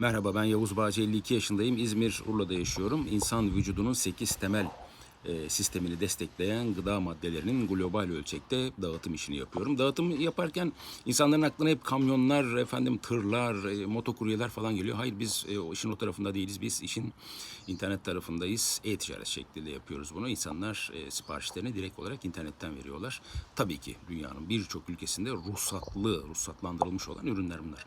Merhaba ben Yavuz Bağcı 52 yaşındayım. İzmir Urla'da yaşıyorum. İnsan vücudunun 8 temel sistemini destekleyen gıda maddelerinin global ölçekte dağıtım işini yapıyorum. Dağıtım yaparken insanların aklına hep kamyonlar, efendim tırlar, e, motokuryeler falan geliyor. Hayır biz e, o işin o tarafında değiliz. Biz işin internet tarafındayız. E-ticaret şeklinde yapıyoruz bunu. İnsanlar e, siparişlerini direkt olarak internetten veriyorlar. Tabii ki dünyanın birçok ülkesinde ruhsatlı, ruhsatlandırılmış olan ürünler bunlar.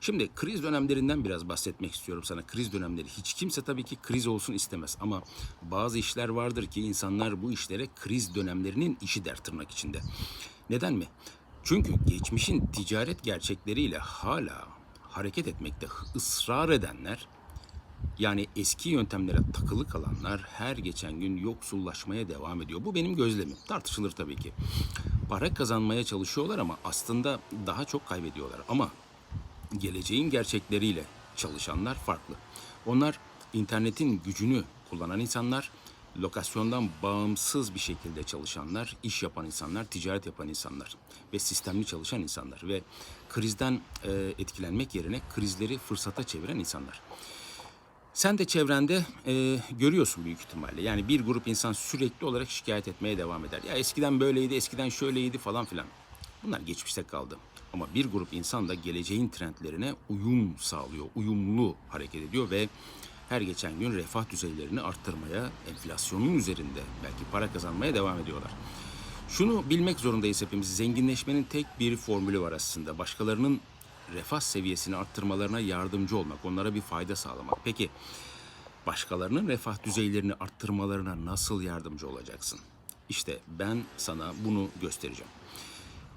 Şimdi kriz dönemlerinden biraz bahsetmek istiyorum sana. Kriz dönemleri hiç kimse tabii ki kriz olsun istemez ama bazı işler vardır ki insanlar bu işlere kriz dönemlerinin işi der tırnak içinde. Neden mi? Çünkü geçmişin ticaret gerçekleriyle hala hareket etmekte ısrar edenler yani eski yöntemlere takılı kalanlar her geçen gün yoksullaşmaya devam ediyor. Bu benim gözlemim. Tartışılır tabii ki. Para kazanmaya çalışıyorlar ama aslında daha çok kaybediyorlar. Ama geleceğin gerçekleriyle çalışanlar farklı. Onlar internetin gücünü kullanan insanlar, lokasyondan bağımsız bir şekilde çalışanlar, iş yapan insanlar, ticaret yapan insanlar ve sistemli çalışan insanlar ve krizden e, etkilenmek yerine krizleri fırsata çeviren insanlar. Sen de çevrende e, görüyorsun büyük ihtimalle. Yani bir grup insan sürekli olarak şikayet etmeye devam eder. Ya eskiden böyleydi, eskiden şöyleydi falan filan. Bunlar geçmişte kaldı. Ama bir grup insan da geleceğin trendlerine uyum sağlıyor, uyumlu hareket ediyor ve her geçen gün refah düzeylerini arttırmaya, enflasyonun üzerinde belki para kazanmaya devam ediyorlar. Şunu bilmek zorundayız hepimiz. Zenginleşmenin tek bir formülü var aslında. Başkalarının refah seviyesini arttırmalarına yardımcı olmak, onlara bir fayda sağlamak. Peki başkalarının refah düzeylerini arttırmalarına nasıl yardımcı olacaksın? İşte ben sana bunu göstereceğim.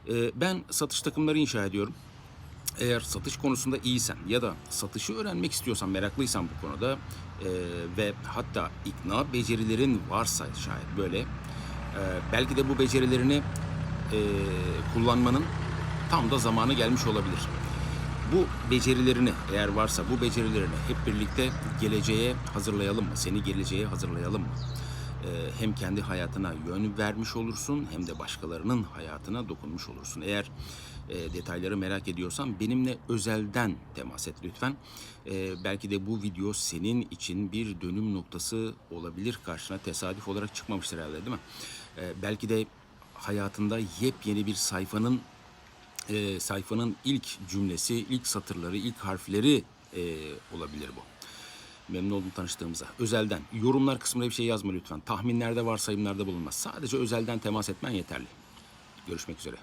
Ee, ben satış takımları inşa ediyorum. Eğer satış konusunda iyisen ya da satışı öğrenmek istiyorsan, meraklıysan bu konuda e, ve hatta ikna becerilerin varsa şayet böyle, e, belki de bu becerilerini e, kullanmanın tam da zamanı gelmiş olabilir. Bu becerilerini eğer varsa bu becerilerini hep birlikte geleceğe hazırlayalım mı? Seni geleceğe hazırlayalım mı? Ee, hem kendi hayatına yön vermiş olursun hem de başkalarının hayatına dokunmuş olursun. Eğer e, detayları merak ediyorsan benimle özelden temas et lütfen. Ee, belki de bu video senin için bir dönüm noktası olabilir. Karşına tesadüf olarak çıkmamıştır herhalde değil mi? Ee, belki de hayatında yepyeni bir sayfanın e, sayfanın ilk cümlesi, ilk satırları, ilk harfleri e, olabilir bu. Memnun oldum tanıştığımıza. Özelden. Yorumlar kısmına bir şey yazma lütfen. Tahminlerde, varsayımlarda bulunmaz. Sadece özelden temas etmen yeterli. Görüşmek üzere.